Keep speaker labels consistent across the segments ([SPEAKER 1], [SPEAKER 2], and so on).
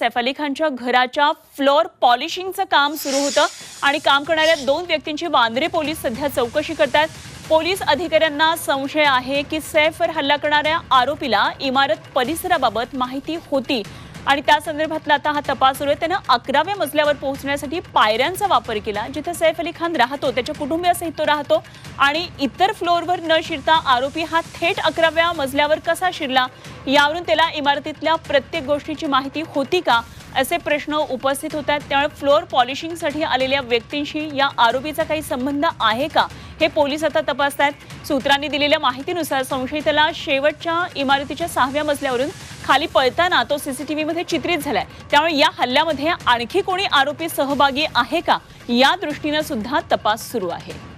[SPEAKER 1] सैफ अली खानच्या घराच्या फ्लोअर पॉलिशिंगचं काम सुरू होतं आणि काम करणाऱ्या दोन व्यक्तींची वांद्रे पोलीस सध्या चौकशी करतात पोलीस अधिकाऱ्यांना संशय आहे की सैफवर हल्ला करणाऱ्या आरोपीला इमारत परिसराबाबत माहिती होती. आणि त्या संदर्भातला आता हा तपास सुरू आहे. त्यानं अकराव्या मजल्यावर पोहोचण्यासाठी पायऱ्यांचा वापर केला जिथे सैफ अली खान राहतो त्याच्या कुटुंबियासहित तो राहतो. आणि इतर फ्लोअरवर न शिरता आरोपी हा थेट अकराव्या मजल्यावर कसा शिरला यावरून त्याला इमारतीतल्या प्रत्येक गोष्टीची माहिती होती का? असे प्रश्न उपस्थित होत आहेत त्यामुळे फ्लोअर पॉलिशिंगसाठी आलेल्या व्यक्तींशी या आरोपीचा काही संबंध आहे का? हे पोलीस आता तपासत आहेत सूत्रांनी दिलेल्या माहितीनुसार संशयिताला शेवटच्या इमारतीच्या सहाव्या मजल्यावरून खाली पळताना तो सीसीटीव्हीमध्ये चित्रित झालाय. त्यामुळे या हल्ल्यामध्ये आणखी कोणी आरोपी सहभागी आहे का? या दृष्टीनं सुद्धा तपास सुरू आहे.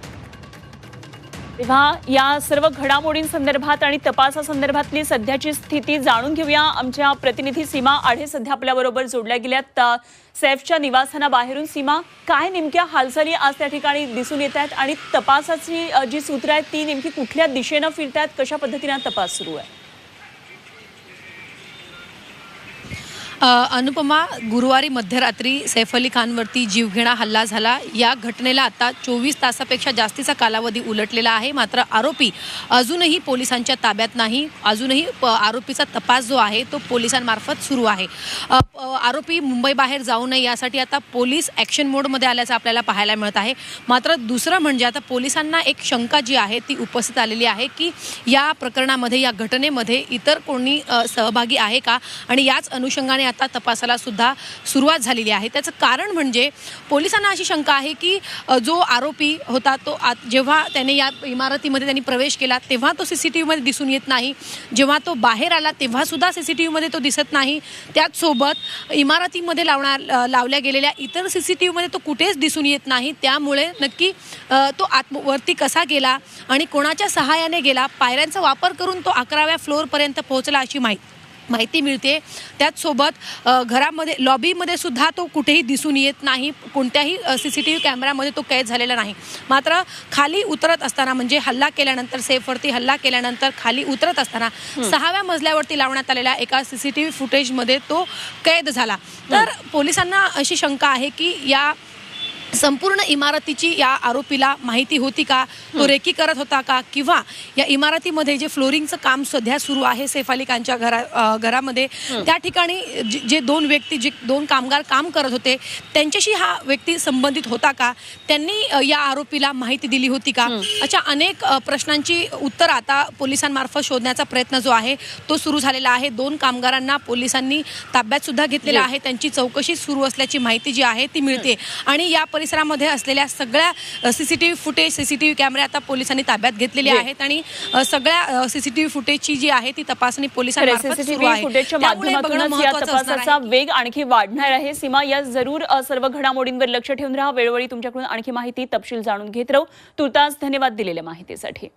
[SPEAKER 1] तेव्हा या सर्व घडामोडींसंदर्भात आणि तपासासंदर्भातली सध्याची स्थिती जाणून घेऊया. आमच्या प्रतिनिधी सीमा आढे सध्या आपल्याबरोबर जोडल्या गेल्यात. अ, सैफच्या निवासस्थानाबाहेरून सीमा काय नेमक्या हालचाली आज त्या ठिकाणी दिसून येत आहेत आणि तपासाची जी सूत्र आहेत ती नेमकी कुठल्या दिशेनं फिरत आहेत कशा पद्धतीनं तपास सुरू आहे?
[SPEAKER 2] अनुपमा गुरुवारी मध्यरात्री सैफ अली खानवरती जीवघेणा हल्ला झाला. या घटनेला आता चोवीस तासापेक्षा जास्तीचा कालावधी उलटलेला आहे. मात्र आरोपी अजूनही पोलिसांच्या ताब्यात नाही. अजूनही प- आरोपीचा तपास जो आहे तो पोलिसांमार्फत सुरू आहे. आरोपी मुंबईबाहेर जाऊ नये यासाठी आता पोलीस ॲक्शन मोडमध्ये आल्याचं आपल्याला पाहायला मिळत आहे. मात्र दुसरं म्हणजे आता पोलिसांना एक शंका जी आहे ती उपस्थित आलेली आहे की या प्रकरणामध्ये या घटनेमध्ये इतर कोणी सहभागी आहे का? आणि याच अनुषंगाने आता तपासाला सुद्धा सुरुवात झालेली आहे. त्याचं कारण म्हणजे पोलिसांना अशी शंका आहे की जो आरोपी होता तो आत जेव्हा त्याने या इमारतीमध्ये त्यांनी प्रवेश केला तेव्हा तो सी सी टी व्हीमध्ये दिसून येत नाही. जेव्हा तो बाहेर आला तेव्हासुद्धा सी सी टी व्हीमध्ये तो दिसत नाही. त्याचसोबत इमारतीमध्ये लावणार लावल्या गेलेल्या इतर सी सी टी व्हीमध्ये तो कुठेच दिसून येत नाही. त्यामुळे नक्की तो आत्मवरती कसा गेला आणि कोणाच्या सहाय्याने गेला पायऱ्यांचा वापर करून तो अकराव्या फ्लोअरपर्यंत पोहोचला अशी माहिती. माहिती मिळते. त्याचसोबत घरामध्ये लॉबीमध्ये सुद्धा तो कुठेही दिसून येत नाही. कोणत्याही सी सी टी व्ही कॅमेरामध्ये तो कैद झालेला नाही. मात्र खाली उतरत असताना म्हणजे हल्ला केल्यानंतर सेफवरती हल्ला केल्यानंतर खाली उतरत असताना सहाव्या मजल्यावरती लावण्यात आलेल्या एका सी सी टी व्ही फुटेजमध्ये तो कैद झाला. तर पोलिसांना अशी शंका आहे की या संपूर्ण इमारतीची या आरोपीला माहिती होती का? तो रेकी करत होता का? किंवा या इमारतीमध्ये जे फ्लोरिंगचं काम सध्या सुरू आहे सैफ अली खानच्या घरा घरामध्ये त्या ठिकाणी जे दोन व्यक्ती जे दोन कामगार काम करत होते त्यांच्याशी हा व्यक्ती संबंधित होता का? त्यांनी या आरोपीला माहिती दिली होती का? अशा अनेक प्रश्नांची उत्तर आता पोलिसांमार्फत शोधण्याचा प्रयत्न जो आहे तो सुरू झालेला आहे. दोन कामगारांना पोलिसांनी ताब्यात सुद्धा घेतलेलं. आहे. त्यांची चौकशी सुरू असल्याची माहिती जी आहे ती मिळते. आणि या परिसरामध्ये असलेल्या सगळ्या सीसीटीव्ही फुटेज सीसीटीव्ही कॅमेरे आता पोलिसांनी ताब्यात घेतलेले. आहेत आणि सगळ्या सीसीटीव्ही फुटेजची जी आहे ती तपासणी.
[SPEAKER 1] तपासाचा वेग आणखी वाढणार आहे. सीमा या जरूर सर्व घडामोडींवर लक्ष ठेवून राहा. वेळोवेळी तुमच्याकडून आणखी माहिती तपशील जाणून घेत राहू. तुर्तास धन्यवाद दिलेल्या माहितीसाठी.